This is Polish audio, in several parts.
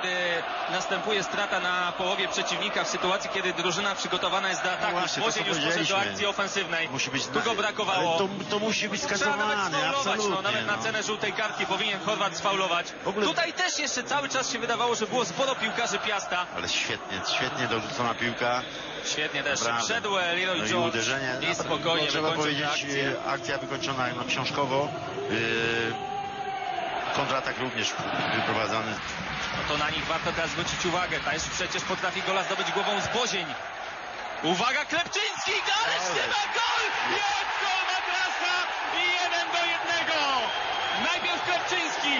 kiedy następuje strata na połowie przeciwnika w sytuacji, kiedy drużyna przygotowana jest do ataku. No właśnie, już poszedł do akcji ofensywnej. Musi być Tu go brakowało. To, to musi być skasowane, sfaulować, no, absolutnie. nawet na no. cenę żółtej kartki powinien Chorwat sfaulować. Ogóle- Tutaj też jeszcze cały czas się wydawało, że było sporo piłkarzy Piasta. Ale świetnie, świetnie dorzucona piłka. Świetnie też Naprawdę. wszedł Leroy No i George uderzenie. i spokojnie no, trzeba powiedzieć, akcję. e, akcja wykończona no, książkowo. Yy, kontratak również wyprowadzony. No to na nich warto teraz zwrócić uwagę. Też przecież potrafi gola zdobyć głową z Bozień. Uwaga, Klepczyński, ależ ma gol! Jest gol Matrasa i jeden do jednego! Najpierw Klepczyński,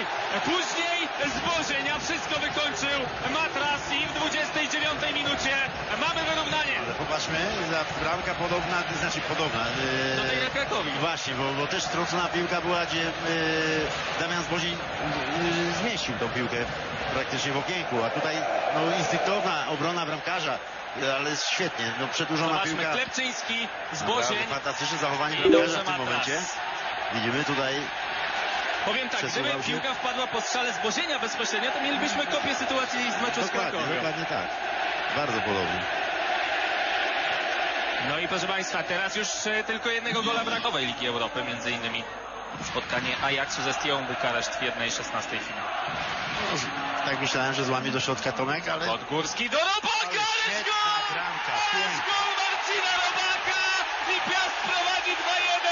później z Bozień, a wszystko Za bramka podobna, znaczy podobna. Do tej na Krakowi. Właśnie, bo, bo też trącona piłka była, gdzie e, Damian Zbozień e, zmieścił tą piłkę praktycznie w okienku, a tutaj no, instynktowna obrona bramkarza, ale świetnie, no przedłużona Zobaczmy, piłka. Klepczyński z Naprawdę Bozień. Fantastyczne zachowanie bramkarza w tym momencie. Widzimy tutaj, Powiem tak, gdyby Przesuwał piłka wpadła po strzale z Bozienia bezpośrednio, to mielibyśmy kopię sytuacji z meczu z dokładnie, Krakowią. dokładnie tak. Bardzo podobnie. No i proszę Państwa, teraz już e, tylko jednego gola brakowej Ligi Europy, między innymi spotkanie Ajaxu ze Stią Bukareszt w 1-16 finału. No, tak myślałem, że złamie do środka Tomek, ale... Podgórski do Robaka, Ale ależ gol! Ależ gol Marcina Robaka i Piast prowadzi 2-1.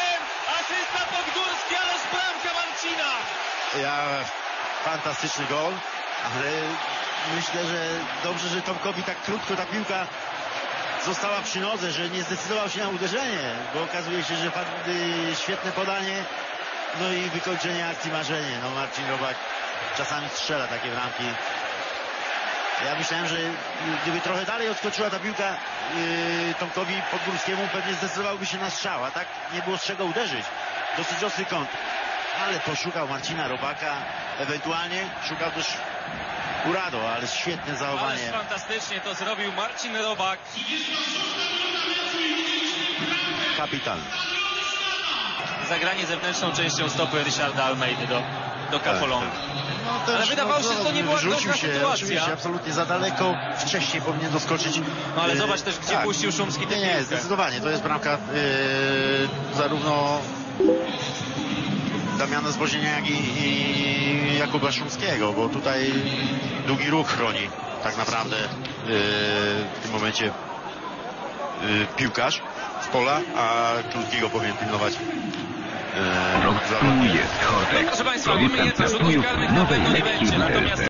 Asysta Podgórski, ależ bramka Marcina. Ja, fantastyczny gol, ale myślę, że dobrze, że Tomkowi tak krótko ta piłka została przy nodze, że nie zdecydował się na uderzenie, bo okazuje się, że pan, y, świetne podanie, no i wykończenie akcji marzenie. No Marcin Robak czasami strzela takie bramki. Ja myślałem, że gdyby trochę dalej odskoczyła ta piłka yy, Tomkowi Podgórskiemu, pewnie zdecydowałby się na strzał, a tak nie było z czego uderzyć. Dosyć ostry kąt. Ale poszukał Marcina Robaka, ewentualnie szukał też Urado, ale świetne Ależ zachowanie. fantastycznie to zrobił Marcin Robak. Kapitalny. Zagranie zewnętrzną częścią stopy Ryszarda Almeidy do, do Cafolonga. No Ale wydawało się, że to nie była wyrzucił groźna się, sytuacja. Absolutnie za daleko. Wcześniej powinien doskoczyć. No ale Yy, zobacz też, gdzie puścił Szumski tę Nie, nie, zdecydowanie. To jest bramka yy, zarówno Damiana Zbozienia, jak i, i Jakuba Szumskiego, bo tutaj długi ruch chroni tak naprawdę yy, w tym momencie yy, piłkarz z pola, a krótkiego powinien pilnować yy, zawodnik. Jest Proszę Państwa, wiemy jedno, rzutów karnych na nowej pewno nie będzie, natomiast.